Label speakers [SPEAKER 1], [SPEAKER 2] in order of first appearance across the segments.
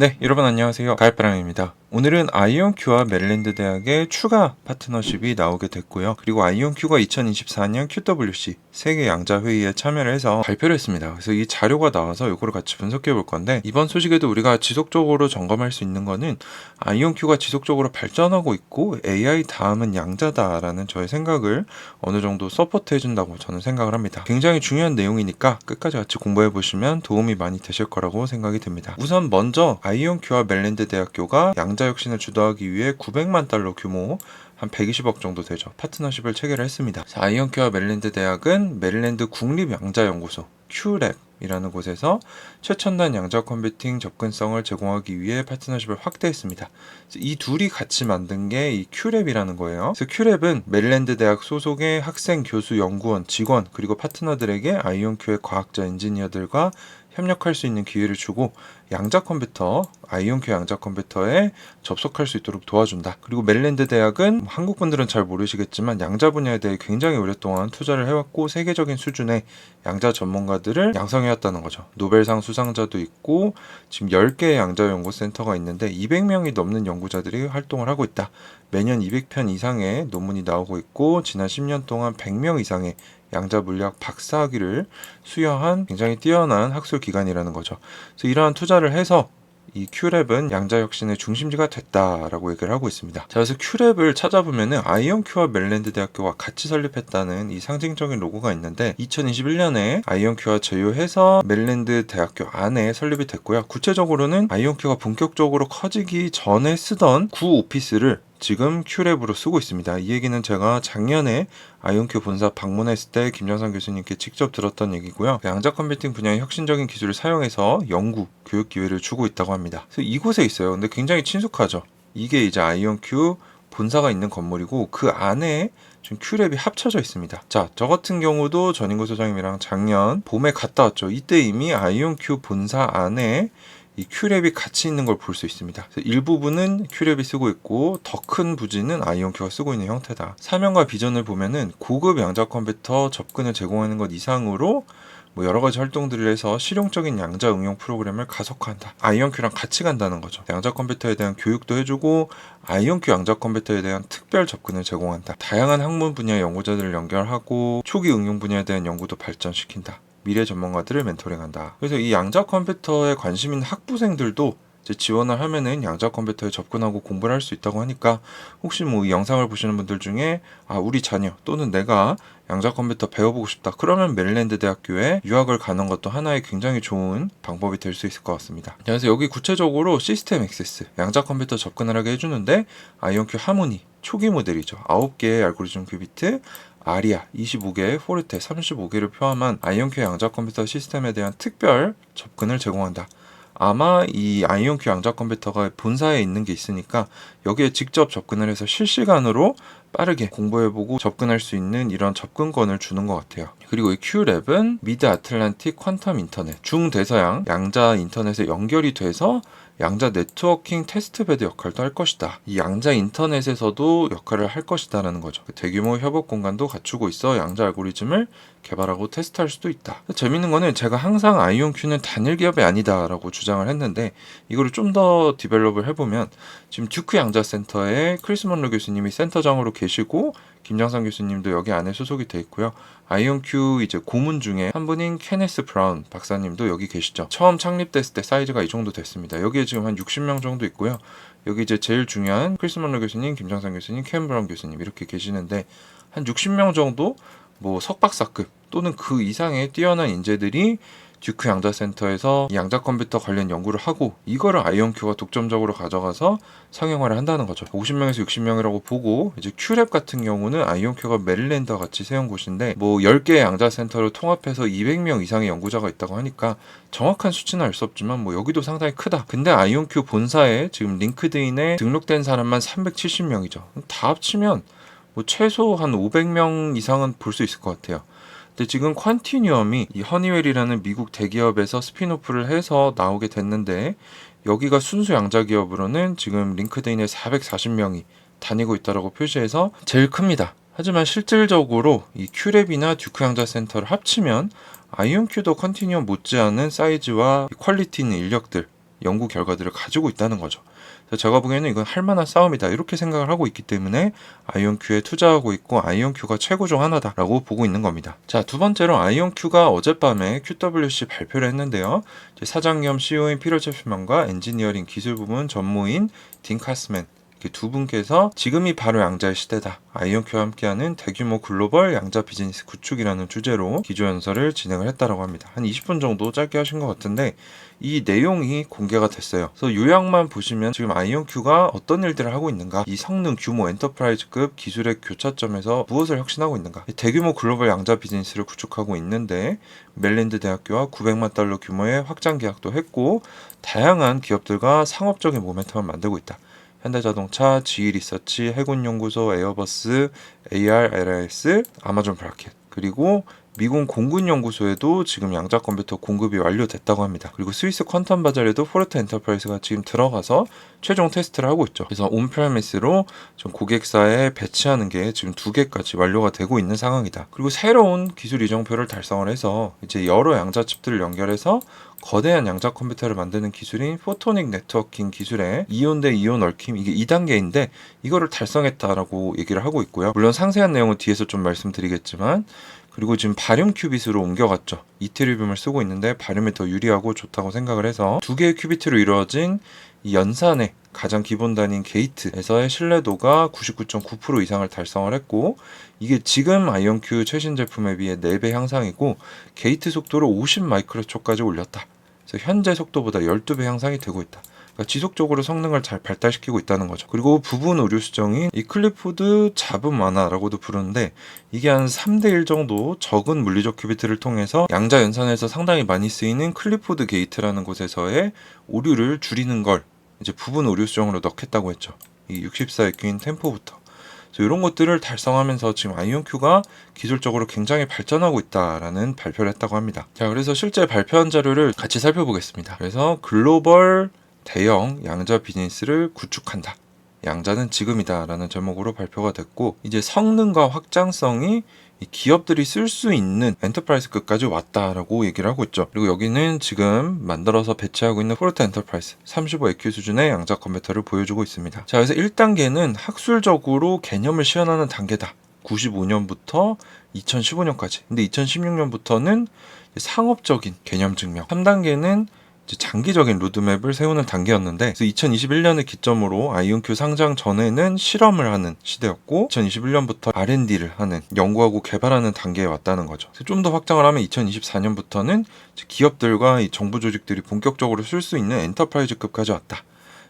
[SPEAKER 1] 네, 여러분 안녕하세요. 가을바람입니다. 오늘은 아이온큐와 메릴랜드 대학의 추가 파트너십이 나오게 됐고요. 그리고 아이온큐가 2024년 QWC 세계 양자 회의에 참여를 해서 발표를 했습니다. 그래서 이 자료가 나와서 이거를 같이 분석해 볼 건데 이번 소식에도 우리가 지속적으로 점검할 수 있는 거는 아이온큐가 지속적으로 발전하고 있고 AI 다음은 양자다라는 저의 생각을 어느 정도 서포트 해 준다고 저는 생각을 합니다. 굉장히 중요한 내용이니까 끝까지 같이 공부해 보시면 도움이 많이 되실 거라고 생각이 듭니다. 우선 먼저 아이온큐와 멜랜드 대학교가 양자 혁신을 주도하기 위해 900만 달러 규모 한 120억 정도 되죠. 파트너십을 체결을 했습니다. 자, 아이온큐와 메릴랜드 대학은 메릴랜드 국립양자연구소 큐랩 이라는 곳에서 최첨단 양자 컴퓨팅 접근성을 제공하기 위해 파트너십을 확대했습니다. 이 둘이 같이 만든 게 이 큐랩이라는 거예요. 그래서 큐랩은 메릴랜드 대학 소속의 학생, 교수, 연구원, 직원 그리고 파트너들에게 아이온큐의 과학자, 엔지니어들과 협력할 수 있는 기회를 주고 양자 컴퓨터, 아이온큐 양자 컴퓨터에 접속할 수 있도록 도와준다. 그리고 메릴랜드 대학은 한국 분들은 잘 모르시겠지만 양자 분야에 대해 굉장히 오랫동안 투자를 해왔고 세계적인 수준의 양자 전문가들을 양성해왔다는 거죠. 노벨상 수상자도 있고 지금 10개의 양자 연구센터가 있는데 200명이 넘는 연구자들이 활동을 하고 있다. 매년 200편 이상의 논문이 나오고 있고 지난 10년 동안 100명 이상의 양자 물리학 박사학위를 수여한 굉장히 뛰어난 학술 기관이라는 거죠. 그래서 이러한 투자를 해서 이 큐랩은 양자 혁신의 중심지가 됐다라고 얘기를 하고 있습니다. 자, 그래서 큐랩을 찾아보면은 아이온큐와 멜랜드 대학교가 같이 설립했다는 이 상징적인 로고가 있는데 2021년에 아이온큐와 제휴해서 멜랜드 대학교 안에 설립이 됐고요. 구체적으로는 아이온큐가 본격적으로 커지기 전에 쓰던 구 오피스를 지금 큐랩으로 쓰고 있습니다. 이 얘기는 제가 작년에 아이온큐 본사 방문했을 때 김정상 교수님께 직접 들었던 얘기고요. 양자 컴퓨팅 분야의 혁신적인 기술을 사용해서 연구, 교육 기회를 주고 있다고 합니다. 그래서 이곳에 있어요. 근데 굉장히 친숙하죠. 이게 이제 아이온큐 본사가 있는 건물이고 그 안에 지금 큐랩이 합쳐져 있습니다. 자, 저 같은 경우도 전인구 소장님이랑 작년 봄에 갔다 왔죠. 이때 이미 아이온큐 본사 안에 이 큐랩이 같이 있는 걸 볼 수 있습니다. 일부분은 큐랩이 쓰고 있고 더 큰 부지는 아이온큐가 쓰고 있는 형태다. 사명과 비전을 보면은 고급 양자 컴퓨터 접근을 제공하는 것 이상으로 뭐 여러 가지 활동들을 해서 실용적인 양자 응용 프로그램을 가속화한다. 아이온큐랑 같이 간다는 거죠. 양자 컴퓨터에 대한 교육도 해주고 아이온큐 양자 컴퓨터에 대한 특별 접근을 제공한다. 다양한 학문 분야 연구자들을 연결하고 초기 응용 분야에 대한 연구도 발전시킨다. 미래 전문가들을 멘토링한다. 그래서 이 양자 컴퓨터에 관심 있는 학부생들도 지원을 하면은 양자 컴퓨터에 접근하고 공부를 할 수 있다고 하니까 혹시 뭐 이 영상을 보시는 분들 중에 아 우리 자녀 또는 내가 양자 컴퓨터 배워보고 싶다. 그러면 메릴랜드 대학교에 유학을 가는 것도 하나의 굉장히 좋은 방법이 될 수 있을 것 같습니다. 그래서 여기 구체적으로 시스템 액세스 양자 컴퓨터 접근을 하게 해주는데 아이온큐 하모니 초기 모델이죠. 9개의 알고리즘 큐비트 아리아 25개, 포르테 35개를 포함한 아이온큐 양자 컴퓨터 시스템에 대한 특별 접근을 제공한다. 아마 이 아이온큐 양자 컴퓨터가 본사에 있는 게 있으니까 여기에 직접 접근을 해서 실시간으로 빠르게 공부해보고 접근할 수 있는 이런 접근권을 주는 것 같아요. 그리고 이 Q랩은 미드 아틀란틱 퀀텀 인터넷, 중대서양 양자 인터넷에 연결이 돼서 양자 네트워킹 테스트베드 역할도 할 것이다. 이 양자 인터넷에서도 역할을 할 것이다라는 거죠. 대규모 협업 공간도 갖추고 있어 양자 알고리즘을 개발하고 테스트할 수도 있다. 재밌는 거는 제가 항상 아이온큐는 단일 기업이 아니다라고 주장을 했는데 이거를 좀 더 디벨롭을 해보면 지금 듀크 양자 센터에 크리스 먼로 교수님이 센터장으로 계시고 김장상 교수님도 여기 안에 소속이 돼 있고요. 아이온큐 이제 고문 중에 한 분인 케네스 브라운 박사님도 여기 계시죠. 처음 창립됐을 때 사이즈가 이 정도 됐습니다. 여기에 지금 한 60명 정도 있고요. 여기 이제 제일 중요한 크리스 먼로 교수님, 김장상 교수님, 켄 브라운 교수님 이렇게 계시는데 한 60명 정도 뭐 석박사급 또는 그 이상의 뛰어난 인재들이 듀크 양자센터에서 이 양자 컴퓨터 관련 연구를 하고 이거를 아이온큐가 독점적으로 가져가서 상용화를 한다는 거죠. 50명에서 60명이라고 보고 이제 큐랩 같은 경우는 아이온큐가 메릴랜드와 같이 세운 곳인데 뭐 10개의 양자센터를 통합해서 200명 이상의 연구자가 있다고 하니까 정확한 수치는 알 수 없지만 뭐 여기도 상당히 크다. 근데 아이온큐 본사에 지금 링크드인에 등록된 사람만 370명이죠. 다 합치면 뭐 최소 한 500명 이상은 볼 수 있을 것 같아요. 근데 지금 퀀티뉴엄이 이 허니웰이라는 미국 대기업에서 스피노프를 해서 나오게 됐는데 여기가 순수 양자 기업으로는 지금 링크드인에 440명이 다니고 있다라고 표시해서 제일 큽니다. 하지만 실질적으로 이 큐랩이나 듀크 양자 센터를 합치면 아이온큐도 컨티뉴엄 못지않은 사이즈와 퀄리티 있는 인력들 연구 결과들을 가지고 있다는 거죠. 제가 보기에는 이건 할 만한 싸움이다 이렇게 생각을 하고 있기 때문에 아이온큐에 투자하고 있고 아이온큐가 최고 중 하나다라고 보고 있는 겁니다. 자 두 번째로 아이온큐가 어젯밤에 QWC 발표를 했는데요. 사장 겸 CEO인 피터 제프만과 엔지니어링 기술 부문 전무인 딘 카스맨 두 분께서 지금이 바로 양자의 시대다. 아이온큐와 함께하는 대규모 글로벌 양자 비즈니스 구축이라는 주제로 기조연설을 진행을 했다라고 합니다. 한 20분 정도 짧게 하신 것 같은데 이 내용이 공개가 됐어요. 그래서 요약만 보시면 지금 아이온큐가 어떤 일들을 하고 있는가, 이 성능 규모 엔터프라이즈급 기술의 교차점에서 무엇을 혁신하고 있는가, 대규모 글로벌 양자 비즈니스를 구축하고 있는데 멜랜드 대학교와 900만 달러 규모의 확장 계약도 했고 다양한 기업들과 상업적인 모멘텀을 만들고 있다. 현대자동차, GE리서치, 해군연구소, 에어버스, AR, LRS, 아마존 브라켓 그리고 미군 공군연구소에도 지금 양자 컴퓨터 공급이 완료됐다고 합니다. 그리고 스위스 퀀텀 바자르도 포르트 엔터프라이즈가 지금 들어가서 최종 테스트를 하고 있죠. 그래서 온프라미스로 좀 고객사에 배치하는 게 지금 두 개까지 완료가 되고 있는 상황이다. 그리고 새로운 기술 이정표를 달성을 해서 이제 여러 양자 칩들을 연결해서 거대한 양자 컴퓨터를 만드는 기술인 포토닉 네트워킹 기술의 이온 대 이온 얽힘 이게 2단계인데 이거를 달성했다라고 얘기를 하고 있고요. 물론 상세한 내용은 뒤에서 좀 말씀드리겠지만 그리고 지금 바륨 큐빗으로 옮겨갔죠. 이테리움을 쓰고 있는데 바륨이 더 유리하고 좋다고 생각을 해서 두 개의 큐비트로 이루어진 이 연산의 가장 기본 단위인 게이트에서의 신뢰도가 99.9% 이상을 달성을 했고 이게 지금 아이온큐 최신 제품에 비해 4배 향상이고 게이트 속도를 50 마이크로초까지 올렸다. 그래서 현재 속도보다 12배 향상이 되고 있다. 그러니까 지속적으로 성능을 잘 발달시키고 있다는 거죠. 그리고 부분 오류 수정인 이 클리포드 잡음 완화라고도 부르는데 이게 한 3대1 정도 적은 물리적 큐비트를 통해서 양자 연산에서 상당히 많이 쓰이는 클리포드 게이트라는 곳에서의 오류를 줄이는 걸 이제 부분 오류 수정으로 넣겠다고 했죠. 이 64EQ인 템포부터. 그래서 이런 것들을 달성하면서 지금 아이온큐가 기술적으로 굉장히 발전하고 있다라는 발표를 했다고 합니다. 자, 그래서 실제 발표한 자료를 같이 살펴보겠습니다. 그래서 글로벌 대형 양자 비즈니스를 구축한다. 양자는 지금이다라는 제목으로 발표가 됐고 이제 성능과 확장성이 이 기업들이 쓸 수 있는 엔터프라이즈급까지 왔다라고 얘기를 하고 있죠. 그리고 여기는 지금 만들어서 배치하고 있는 포르트 엔터프라이즈 35EQ 수준의 양자 컴퓨터를 보여주고 있습니다. 자, 그래서 1단계는 학술적으로 개념을 시연하는 단계다. 95년부터 2015년까지. 근데 2016년부터는 상업적인 개념 증명. 3단계는 이제 장기적인 로드맵을 세우는 단계였는데 그래서 2021년을 기점으로 아이온큐 상장 전에는 실험을 하는 시대였고 2021년부터 R&D를 하는 연구하고 개발하는 단계에 왔다는 거죠. 좀 더 확장을 하면 2024년부터는 기업들과 이 정부 조직들이 본격적으로 쓸 수 있는 엔터프라이즈급까지 왔다.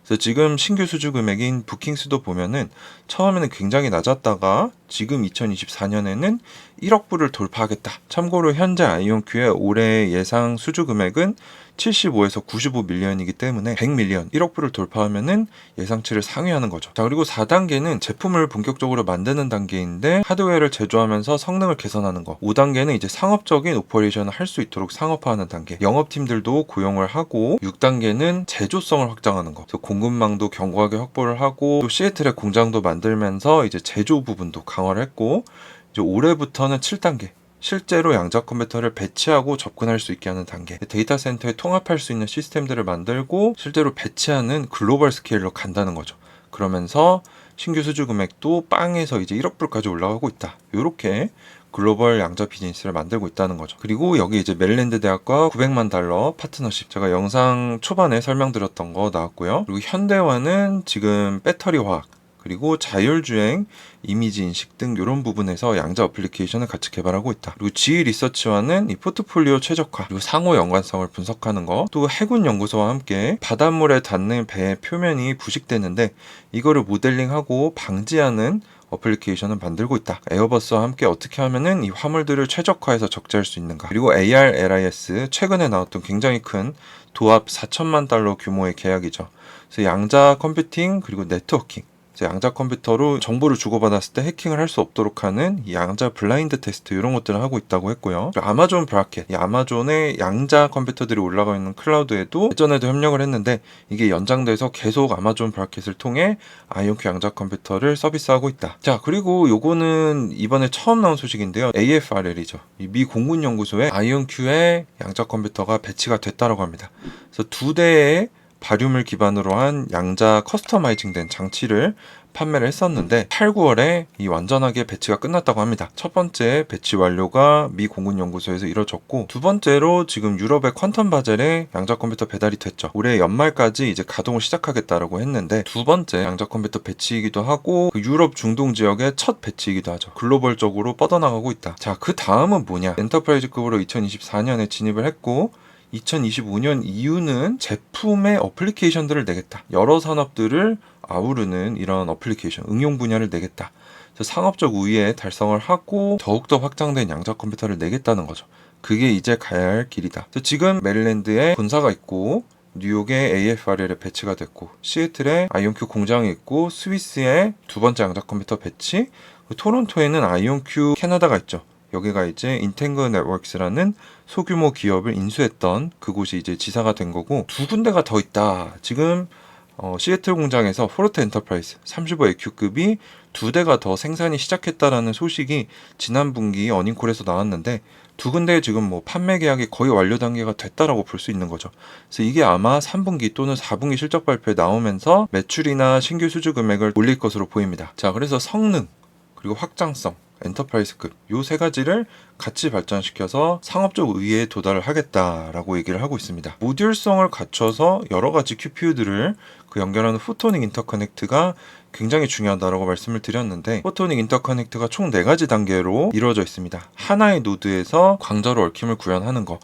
[SPEAKER 1] 그래서 지금 신규 수주 금액인 부킹수도 보면은 처음에는 굉장히 낮았다가 지금 2024년에는 1억 불을 돌파하겠다. 참고로 현재 아이온큐의 올해 예상 수주 금액은 75에서 95 밀리언이기 때문에 100 밀리언, 1억 불을 돌파하면은 예상치를 상회하는 거죠. 자, 그리고 4단계는 제품을 본격적으로 만드는 단계인데 하드웨어를 제조하면서 성능을 개선하는 거. 5단계는 이제 상업적인 오퍼레이션을 할 수 있도록 상업화하는 단계. 영업팀들도 고용을 하고 6단계는 제조성을 확장하는 거. 공급망도 견고하게 확보를 하고 또 시애틀에 공장도 만들면서 이제 제조 부분도 강화를 했고 이제 올해부터는 7단계. 실제로 양자 컴퓨터를 배치하고 접근할 수 있게 하는 단계. 데이터 센터에 통합할 수 있는 시스템들을 만들고 실제로 배치하는 글로벌 스케일로 간다는 거죠. 그러면서 신규 수주 금액도 빵에서 이제 1억 불까지 올라가고 있다. 이렇게 글로벌 양자 비즈니스를 만들고 있다는 거죠. 그리고 여기 이제 멜랜드 대학과 900만 달러 파트너십. 제가 영상 초반에 설명드렸던 거 나왔고요. 그리고 현대화는 지금 배터리 화학, 그리고 자율주행, 이미지 인식 등 이런 부분에서 양자 어플리케이션을 같이 개발하고 있다. 그리고 GE 리서치와는 이 포트폴리오 최적화, 그리고 상호 연관성을 분석하는 거, 또 해군 연구소와 함께 바닷물에 닿는 배의 표면이 부식되는데 이거를 모델링하고 방지하는 어플리케이션을 만들고 있다. 에어버스와 함께 어떻게 하면은 이 화물들을 최적화해서 적재할 수 있는가. 그리고 AR, LIS 최근에 나왔던 굉장히 큰 도합 4천만 달러 규모의 계약이죠. 그래서 양자 컴퓨팅 그리고 네트워킹 양자 컴퓨터로 정보를 주고받았을 때 해킹을 할 수 없도록 하는 이 양자 블라인드 테스트 이런 것들을 하고 있다고 했고요. 아마존 브라켓, 이 아마존의 양자 컴퓨터들이 올라가 있는 클라우드에도 예전에도 협력을 했는데 이게 연장돼서 계속 아마존 브라켓을 통해 아이온큐 양자 컴퓨터를 서비스하고 있다. 자 그리고 요거는 이번에 처음 나온 소식인데요. AFRL이죠. 미 공군 연구소에 아이온큐의 양자 컴퓨터가 배치가 됐다라고 합니다. 그래서 두 대의 바륨을 기반으로 한 양자 커스터마이징된 장치를 판매를 했었는데 8, 9월에 이 완전하게 배치가 끝났다고 합니다. 첫 번째 배치 완료가 미 공군연구소에서 이뤄졌고 두 번째로 지금 유럽의 퀀텀 바젤에 양자 컴퓨터 배달이 됐죠. 올해 연말까지 이제 가동을 시작하겠다라고 했는데 두 번째 양자 컴퓨터 배치이기도 하고 그 유럽 중동 지역의 첫 배치이기도 하죠. 글로벌적으로 뻗어나가고 있다. 자, 그 다음은 뭐냐? 엔터프라이즈급으로 2024년에 진입을 했고 2025년 이후는 제품의 어플리케이션들을 내겠다. 여러 산업들을 아우르는 이런 어플리케이션, 응용 분야를 내겠다. 상업적 우위에 달성을 하고 더욱더 확장된 양자 컴퓨터를 내겠다는 거죠. 그게 이제 가야 할 길이다. 지금 메릴랜드에 본사가 있고 뉴욕에 AFRL에 배치가 됐고 시애틀에 아이온큐 공장이 있고 스위스에 두 번째 양자 컴퓨터 배치 그리고 토론토에는 아이온큐 캐나다가 있죠. 여기가 이제 인텐그 네트워크스라는 소규모 기업을 인수했던 그곳이 이제 지사가 된 거고 두 군데가 더 있다. 지금 어, 시애틀 공장에서 포르테 엔터프라이즈 35AQ급이 두 대가 더 생산이 시작했다라는 소식이 지난 분기 어닝콜에서 나왔는데 두 군데 지금 뭐 판매 계약이 거의 완료 단계가 됐다라고 볼 수 있는 거죠. 그래서 이게 아마 3분기 또는 4분기 실적 발표에 나오면서 매출이나 신규 수주 금액을 올릴 것으로 보입니다. 자, 그래서 성능 그리고 확장성 엔터프라이즈급 요 세 가지를 같이 발전시켜서 상업적 의의에 도달을 하겠다라고 얘기를 하고 있습니다. 모듈성을 갖춰서 여러 가지 QPU들을 그 연결하는 포토닉 인터커넥트가 굉장히 중요하다라고 말씀을 드렸는데 포토닉 인터커넥트가 총네 가지 단계로 이루어져 있습니다. 하나의 노드에서 광자로 얽힘을 구현하는 거.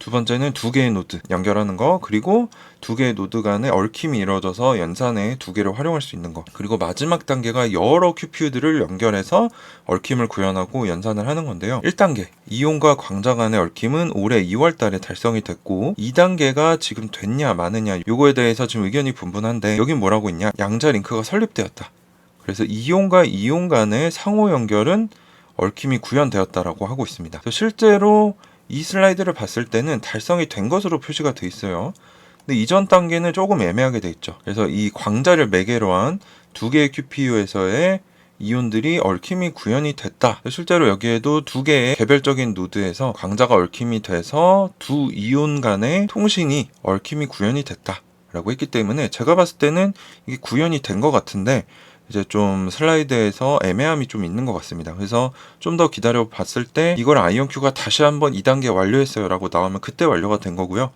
[SPEAKER 1] 두 번째는 두 개의 노드 연결하는 거 그리고 두 개의 노드 간에 얽힘이 이루어져서 연산에 두 개를 활용할 수 있는 거. 그리고 마지막 단계가 여러 QPU들을 연결해서 얽힘을 구현하고 연산을 하는 건데요. 1단계. 이온과 광자 간의 얽힘은 올해 2월 달에 달성이 됐고 2단계가 지금 됐냐 마느냐 요거에 대해서 지금 의견이 분분한데 여긴 뭐라고 있냐? 양자 링크가 설립되었다. 그래서 이온과 이온 간의 상호 연결은 얽힘이 구현되었다라고 하고 있습니다. 실제로 이 슬라이드를 봤을 때는 달성이 된 것으로 표시가 돼 있어요. 근데 이전 단계는 조금 애매하게 돼 있죠. 그래서 이 광자를 매개로 한 두 개의 QPU에서의 이온들이 얽힘이 구현이 됐다. 실제로 여기에도 두 개의 개별적인 노드에서 광자가 얽힘이 돼서 두 이온 간의 통신이 얽힘이 구현이 됐다. 라고 했기 때문에 제가 봤을 때는 이게 구현이 된 것 같은데 이제 좀 슬라이드에서 애매함이 좀 있는 것 같습니다. 그래서 좀 더 기다려 봤을 때 이걸 아이온큐가 다시 한번 2단계 완료했어요 라고 나오면 그때 완료가 된 거고요.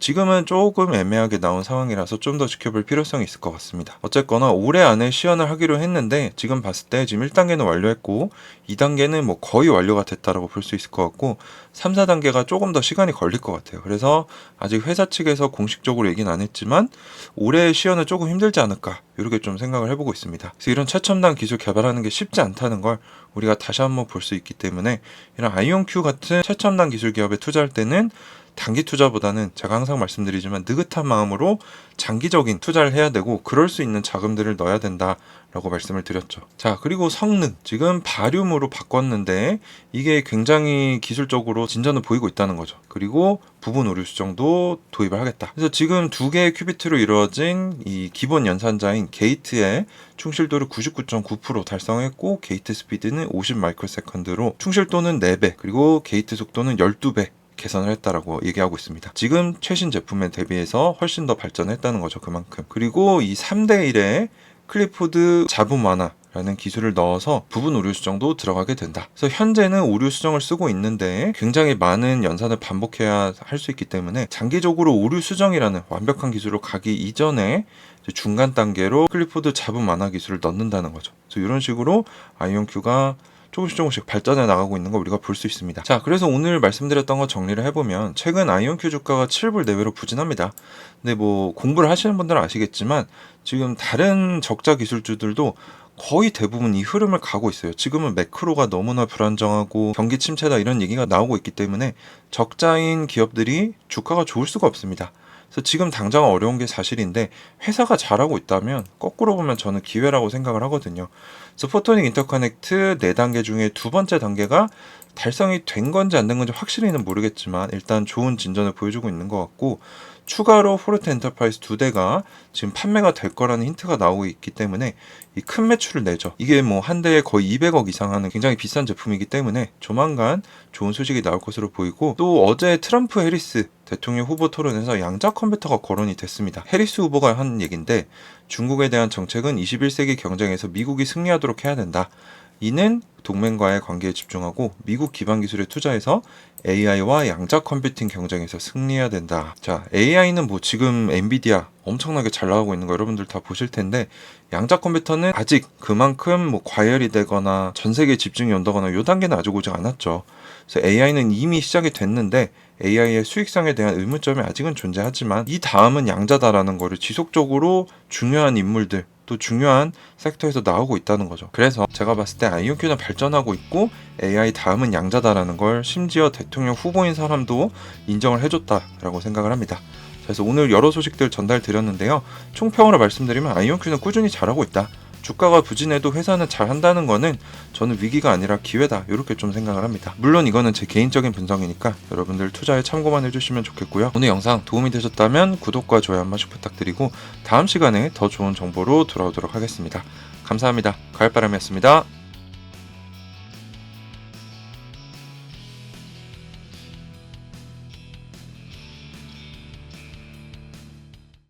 [SPEAKER 1] 지금은 조금 애매하게 나온 상황이라서 좀 더 지켜볼 필요성이 있을 것 같습니다. 어쨌거나 올해 안에 시연을 하기로 했는데 지금 봤을 때 지금 1단계는 완료했고 2단계는 뭐 거의 완료가 됐다라고 볼 수 있을 것 같고 3, 4단계가 조금 더 시간이 걸릴 것 같아요. 그래서 아직 회사 측에서 공식적으로 얘기는 안 했지만 올해 시연은 조금 힘들지 않을까 이렇게 좀 생각을 해보고 있습니다. 그래서 이런 최첨단 기술 개발하는 게 쉽지 않다는 걸 우리가 다시 한번 볼 수 있기 때문에 이런 아이온큐 같은 최첨단 기술 기업에 투자할 때는 단기 투자보다는 제가 항상 말씀드리지만 느긋한 마음으로 장기적인 투자를 해야 되고 그럴 수 있는 자금들을 넣어야 된다라고 말씀을 드렸죠. 자, 그리고 성능. 지금 바륨으로 바꿨는데 이게 굉장히 기술적으로 진전을 보이고 있다는 거죠. 그리고 부분 오류 수정도 도입을 하겠다. 그래서 지금 두 개의 큐비트로 이루어진 이 기본 연산자인 게이트의 충실도를 99.9% 달성했고 게이트 스피드는 50 마이크로 세컨드로 충실도는 4배 그리고 게이트 속도는 12배 개선을 했다라고 얘기하고 있습니다. 지금 최신 제품에 대비해서 훨씬 더 발전했다는 거죠. 그만큼. 그리고 이 3대 1의 클리포드 자분 완화 라는 기술을 넣어서 부분 오류 수정도 들어가게 된다. 그래서 현재는 오류 수정을 쓰고 있는데 굉장히 많은 연산을 반복해야 할 수 있기 때문에 장기적으로 오류 수정이라는 완벽한 기술로 가기 이전에 중간 단계로 클리포드 자분 완화 기술을 넣는다는 거죠. 그래서 이런 식으로 아이온큐가 조금씩 조금씩 발전해 나가고 있는 거 우리가 볼 수 있습니다. 자, 그래서 오늘 말씀드렸던 거 정리를 해보면 최근 아이온큐 주가가 7불 내외로 부진합니다. 근데 뭐 공부를 하시는 분들은 아시겠지만 지금 다른 적자 기술주들도 거의 대부분 이 흐름을 가고 있어요. 지금은 매크로가 너무나 불안정하고 경기 침체다 이런 얘기가 나오고 있기 때문에 적자인 기업들이 주가가 좋을 수가 없습니다. 그래서 지금 당장 어려운 게 사실인데 회사가 잘하고 있다면 거꾸로 보면 저는 기회라고 생각을 하거든요. 그래서 포토닉 인터커넥트 4단계 중에 두 번째 단계가 달성이 된 건지 안 된 건지 확실히는 모르겠지만 일단 좋은 진전을 보여주고 있는 것 같고 추가로 포르테 엔터프라이즈 두 대가 지금 판매가 될 거라는 힌트가 나오고 있기 때문에 이 큰 매출을 내죠. 이게 뭐 한 대에 거의 200억 이상 하는 굉장히 비싼 제품이기 때문에 조만간 좋은 소식이 나올 것으로 보이고 또 어제 트럼프 해리스 대통령 후보 토론에서 양자 컴퓨터가 거론이 됐습니다. 해리스 후보가 한 얘긴데 중국에 대한 정책은 21세기 경쟁에서 미국이 승리하도록 해야 된다. 이는 동맹과의 관계에 집중하고 미국 기반 기술에 투자해서 AI와 양자 컴퓨팅 경쟁에서 승리해야 된다. 자, AI는 뭐 지금 엔비디아 엄청나게 잘 나가고 있는 거 여러분들 다 보실 텐데 양자 컴퓨터는 아직 그만큼 뭐 과열이 되거나 전 세계에 집중이 온다거나 요 단계는 아직 오지 않았죠. 그래서 AI는 이미 시작이 됐는데 AI의 수익성에 대한 의문점이 아직은 존재하지만 이 다음은 양자다라는 거를 지속적으로 중요한 인물들 또 중요한 섹터에서 나오고 있다는 거죠. 그래서 제가 봤을 때 아이온큐는 발전하고 있고 AI 다음은 양자다라는 걸 심지어 대통령 후보인 사람도 인정을 해줬다라고 생각을 합니다. 그래서 오늘 여러 소식들 전달 드렸는데요. 총평으로 말씀드리면 아이온큐는 꾸준히 잘하고 있다. 주가가 부진해도 회사는 잘 한다는 거는 저는 위기가 아니라 기회다. 이렇게 좀 생각을 합니다. 물론 이거는 제 개인적인 분석이니까 여러분들 투자에 참고만 해주시면 좋겠고요. 오늘 영상 도움이 되셨다면 구독과 좋아요 한 번씩 부탁드리고 다음 시간에 더 좋은 정보로 돌아오도록 하겠습니다. 감사합니다. 가을바람이었습니다.